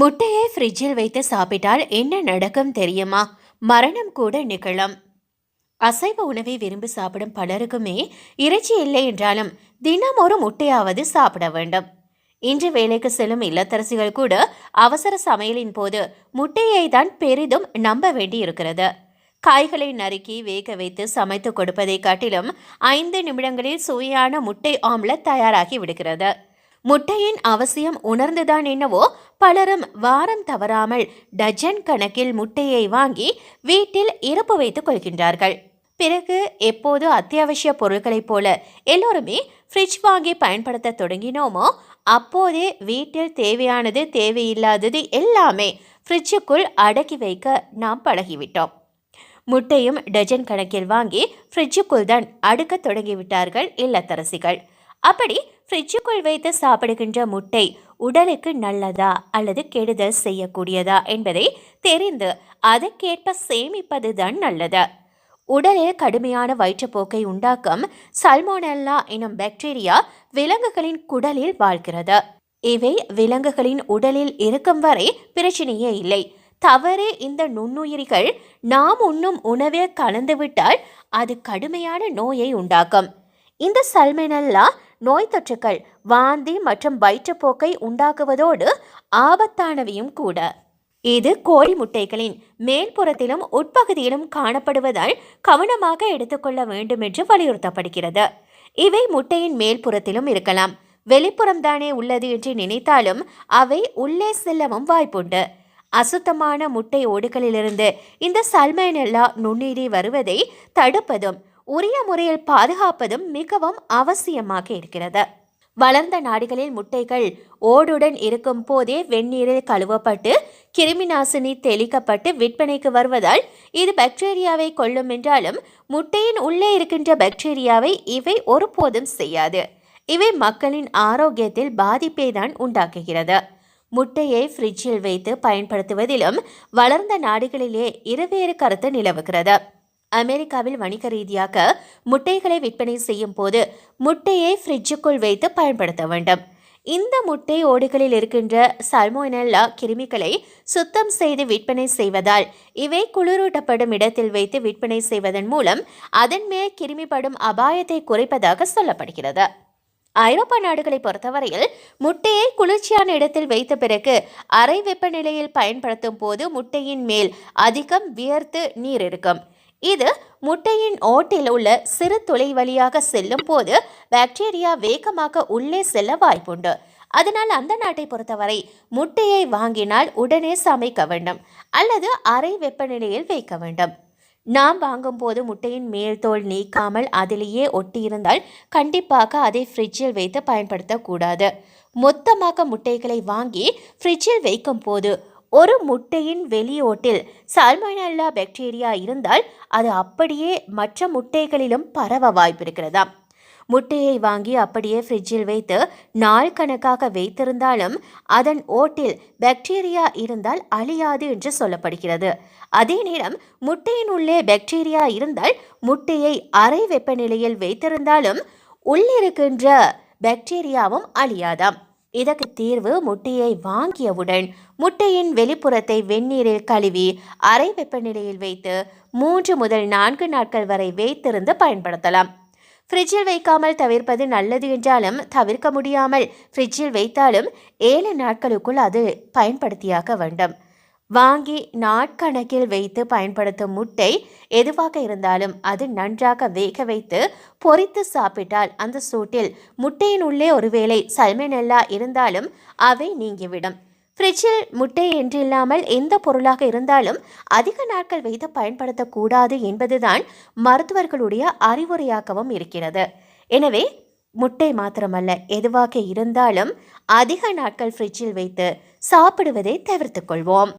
முட்டையை ஃப்ரிட்ஜில் வைத்து சாப்பிட்டால் என்ன நடக்கும் தெரியுமா? மரணம் கூட நிகழும். அசைவ உணவை விரும்பி சாப்பிடும் பலருக்குமே இறைச்சி இல்லை என்றாலும் தினம் ஒரு முட்டையாவது சாப்பிட வேண்டும். இன்று வேலைக்கு செல்லும் இல்லத்தரசிகள் கூட அவசர சமையலின் போது முட்டையை தான் பெரிதும் நம்ப வேண்டி இருக்கிறது காய்களை நறுக்கி வேக வைத்து சமைத்து கொடுப்பதை காட்டிலும் ஐந்து நிமிடங்களில் சுவையான முட்டை ஆம்லெட் தயாராகி விடுகிறது. முட்டையின் அவசியம் உணர்ந்துதான் என்னவோ பலரும் வாரம் தவறாமல் டஜன் கணக்கில் முட்டையை வாங்கி வீட்டில் இருப்பு வைத்துக் கொள்கின்றார்கள். பிறகு எப்போது அத்தியாவசிய பொருட்களைப் போல எல்லோருமே ஃப்ரிட்ஜ் வாங்கி பயன்படுத்த தொடங்கினோமோ அப்போதே வீட்டில் தேவையானது தேவையில்லாதது எல்லாமே ஃப்ரிட்ஜுக்குள் அடக்கி வைக்க நாம் பழகிவிட்டோம். முட்டையும் டஜன் கணக்கில் வாங்கி ஃப்ரிட்ஜுக்குள் தான் அடுக்க தொடங்கிவிட்டார்கள் இல்லத்தரசிகள். அப்படி ஃப்ரிட்ஜுக்குள் வைத்து சாப்பிடுகின்ற முட்டை உடலுக்கு நல்லதா அல்லது கெடுதல் செய்யக்கூடியதா என்பதை தெரிந்து அதற்கேற்ப சேமிப்பது தான் நல்லது. உடலில் கடுமையான வயிற்றுப்போக்கை உண்டாக்கும் சல்மோனெல்லா எனும் பாக்டீரியா விலங்குகளின் குடலில் வாழ்கிறது. இவை விலங்குகளின் உடலில் இருக்கும் வரை பிரச்சனையே இல்லை. தவறே இந்த நுண்ணுயிரிகள் நாம் உண்ணும் உணவில் கலந்துவிட்டால் அது கடுமையான நோயை உண்டாக்கும். இந்த சல்மெனல்லா நோய் தொற்றுக்கள் வாந்தி மற்றும் வயிற்றுப்போக்கை உண்டாக்குவதோடு ஆபத்தானவையும் கூட. இது கோழி முட்டைகளின் மேல்புறத்திலும் உட்பகுதியிலும் காணப்படுவதால் கவனமாக எடுத்துக்கொள்ள வேண்டும் என்று வலியுறுத்தப்படுகிறது. இவை முட்டையின் மேல்புறத்திலும் இருக்கலாம். வெளிப்புறம்தானே உள்ளது என்று நினைத்தாலும் அவை உள்ளே செல்லவும் வாய்ப்புண்டு. அசுத்தமான முட்டை ஓடுகளிலிருந்து இந்த சல்மேனெல்லா நுண்ணுயிரி வருவதை தடுப்பதும் உரிய முறையில் பாதுகாப்பதும் மிகவும் அவசியமாக இருக்கிறது. வளர்ந்த நாடுகளில் முட்டைகள் ஓடுடன் இருக்கும் போதே வெந்நீரில் கழுவப்பட்டு கிருமிநாசினி தெளிக்கப்பட்டு விற்பனைக்கு வருவதால் இது பாக்டீரியாவை கொள்ளும் என்றாலும் முட்டையின் உள்ளே இருக்கின்ற பாக்டீரியாவை இவை ஒருபோதும் செய்யாது. இவை மக்களின் ஆரோக்கியத்தில் பாதிப்பை தான் உண்டாக்குகிறது. முட்டையை ஃப்ரிட்ஜில் வைத்து பயன்படுத்துவதிலும் வளர்ந்த நாடுகளிலே இருவேறு கருத்து நிலவுகிறது. அமெரிக்காவில் வணிக ரீதியாக முட்டைகளை விற்பனை செய்யும் போது முட்டையை ஃப்ரிட்ஜுக்குள் வைத்து பயன்படுத்த வேண்டும். இந்த முட்டை ஓடுகளில் இருக்கின்ற சல்மோனல்லா கிருமிகளை சுத்தம் செய்து விற்பனை செய்வதால் இவை குளிரூட்டப்படும் இடத்தில் வைத்து விற்பனை செய்வதன் மூலம் அதன் மேல் கிருமிப்படும் அபாயத்தை குறைப்பதாக சொல்லப்படுகிறது. ஐரோப்பா நாடுகளை பொறுத்தவரையில் முட்டையை குளிர்ச்சியான இடத்தில் வைத்த பிறகு அறை வெப்பநிலையில் பயன்படுத்தும் போது முட்டையின் மேல் அதிகம் வியர்த்து நீர் இருக்கும். இது முட்டையின் ஓட்டில் உள்ள சிறு துளை வழியாக செல்லும் போது பாக்டீரியா வேகமாக உள்ளே செல்ல வாய்ப்புண்டு. அதனால் அந்த நாட்டை பொறுத்தவரை முட்டையை வாங்கினால் உடனே சமைக்க வேண்டும் அல்லது அரை வெப்பநிலையில் வைக்க வேண்டும். நாம் வாங்கும்போது முட்டையின் மேல் தோல் நீக்காமல் அதிலேயே ஒட்டியிருந்தால் கண்டிப்பாக அதை ஃப்ரிட்ஜில் வைத்து பயன்படுத்தக்கூடாது. மொத்தமாக முட்டைகளை வாங்கி ஃப்ரிட்ஜில் வைக்கும் போது ஒரு முட்டையின் வெளியோட்டில் சால்மோனல்லா பாக்டீரியா இருந்தால் அது அப்படியே மற்ற முட்டைகளிலும் பரவ வாய்ப்பிருக்கிறதாம் முட்டையை வாங்கி அப்படியே ஃப்ரிட்ஜில் வைத்து நாள் கணக்காக வைத்திருந்தாலும் அதன் ஓட்டில் பாக்டீரியா இருந்தால் அழியாது என்று சொல்லப்படுகிறது. அதே நேரம் முட்டையின் உள்ளே பாக்டீரியா இருந்தால் முட்டையை அறை வெப்பநிலையில் வைத்திருந்தாலும் உள்ளிருக்கின்ற பாக்டீரியாவும் அழியாதாம். இதற்கு தீர்வு முட்டையை வாங்கியவுடன் முட்டையின் வெளிப்புறத்தை வெந்நீரில் கழுவி அறை வெப்பநிலையில் வைத்து மூன்று முதல் நான்கு நாட்கள் வரை வைத்திருந்து பயன்படுத்தலாம். ஃப்ரிட்ஜில் வைக்காமல் தவிர்ப்பது நல்லது என்றாலும் தவிர்க்க முடியாமல் ஃப்ரிட்ஜில் வைத்தாலும் ஏழு நாட்களுக்குள் அது பயன்படுத்தியாக வேண்டும். வாங்கி நாட்கணக்கில் வைத்து பயன்படுத்தும் முட்டை எதுவாக இருந்தாலும் அது நன்றாக வேக வைத்து பொறித்து சாப்பிட்டால் அந்த சூட்டில் முட்டையின் உள்ளே ஒருவேளை சல்மெனெல்லா இருந்தாலும் அவை நீங்கிவிடும். ஃப்ரிட்ஜில் முட்டை என்றில்லாமல் எந்த பொருளாக இருந்தாலும் அதிக நாட்கள் வைத்து பயன்படுத்தக்கூடாது என்பதுதான் மருத்துவர்களுடைய அறிவுரையாகவும் இருக்கிறது. எனவே முட்டை மாத்திரமல்ல எதுவாக இருந்தாலும் அதிக நாட்கள் ஃப்ரிட்ஜில் வைத்து சாப்பிடுவதை தவிர்த்துக்கொள்வோம்